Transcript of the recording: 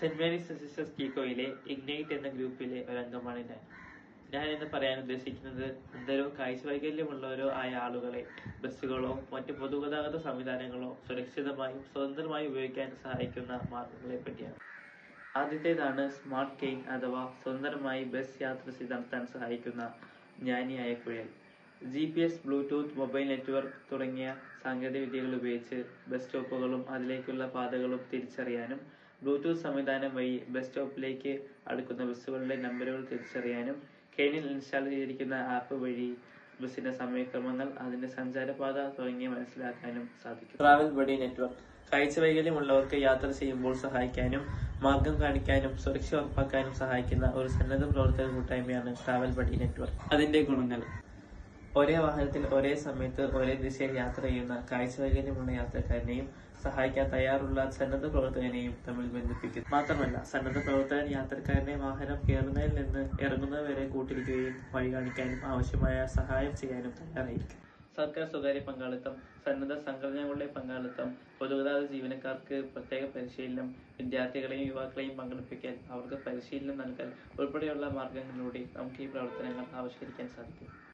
Saint Mary's sisters കീക്കോയിലെ ignite എന്ന ഗ്രൂപ്പിലെ ഒരു അംഗമാണ് ഞാൻ. ഞാൻ ഇന്ന് പറയാൻ ഉദ്ദേശിക്കുന്നത് അന്ധരോ കാഴ്ചവൈകല്യമുള്ളവരോ ആയ ആളുകളെ ബസ്സുകളോ മറ്റ് പൊതുഗതാഗത സംവിധാനങ്ങളോ സുരക്ഷിതമായും സ്വതന്ത്രമായും ഉപയോഗിക്കാൻ സഹായിക്കുന്ന മാർഗങ്ങളെ പറ്റിയാണ്. ആദ്യത്തേതാണ് സ്മാർട്ട് കെയിൻ അഥവാ സ്വതന്ത്രമായി ബസ് യാത്ര ചെയ്ത് നടത്താൻ സഹായിക്കുന്ന ജ്ഞാനിയായ കുഴൽ. G P S Bluetooth mobile network തുടങ്ങിയ സാങ്കേതിക വിദ്യകൾ ഉപയോഗിച്ച് ബസ് സ്റ്റോപ്പുകളും അതിലേക്കുള്ള പാതകളും തിരിച്ചറിയാനും ബ്ലൂടൂത്ത് സംവിധാനം വഴി ബസ് സ്റ്റോപ്പിലേക്ക് അടുക്കുന്ന ബസ്സുകളുടെ നമ്പറുകൾ തിരിച്ചറിയാനും കെയിനിൽ ഇൻസ്റ്റാൾ ചെയ്തിരിക്കുന്ന ആപ്പ് വഴി ബസ്സിന്റെ സമയക്രമങ്ങൾ അതിന്റെ സഞ്ചാരപാത തുടങ്ങിയ മനസ്സിലാക്കാനും സാധിക്കും. ട്രാവൽ ബഡി നെറ്റ്വർക്ക് കാഴ്ച വൈകല്യമുള്ളവർക്ക് യാത്ര ചെയ്യുമ്പോൾ സഹായിക്കാനും മാർഗം കാണിക്കാനും സുരക്ഷ ഉറപ്പാക്കാനും സഹായിക്കുന്ന ഒരു സന്നദ്ധ പ്രവർത്തന കൂട്ടായ്മയാണ് ട്രാവൽ ബഡി നെറ്റ്വർക്ക് അതിന്റെ ഗുണങ്ങൾ. ഒരേ വാഹനത്തിൽ ഒരേ സമയത്ത് ഒരേ ദിശയിൽ യാത്ര ചെയ്യുന്ന കാഴ്ചവൈകല്യമുള്ള യാത്രക്കാരനെയും സഹായിക്കാൻ തയ്യാറുള്ള സന്നദ്ധ പ്രവർത്തകനെയും തമ്മിൽ ബന്ധിപ്പിക്കുന്നു. മാത്രമല്ല സന്നദ്ധ പ്രവർത്തകൻ യാത്രക്കാരനെ വാഹനം കയറുന്നതിൽ നിന്ന് ഇറങ്ങുന്നതുവരെ കൂട്ടിരിക്കുകയും വഴി കാണിക്കാനും ആവശ്യമായ സഹായം ചെയ്യാനും തയ്യാറായിരിക്കും. സർക്കാർ സ്വകാര്യ പങ്കാളിത്തം സന്നദ്ധ സംഘടനകളുടെ പങ്കാളിത്തം പൊതുഗതാഗത ജീവനക്കാർക്ക് പ്രത്യേക പരിശീലനം വിദ്യാർത്ഥികളെയും യുവാക്കളെയും പങ്കെടുപ്പിക്കാൻ അവർക്ക് പരിശീലനം നൽകൽ ഉൾപ്പെടെയുള്ള മാർഗങ്ങളിലൂടെ നമുക്ക് ഈ പ്രവർത്തനങ്ങൾ ആവിഷ്കരിക്കാൻ സാധിക്കും.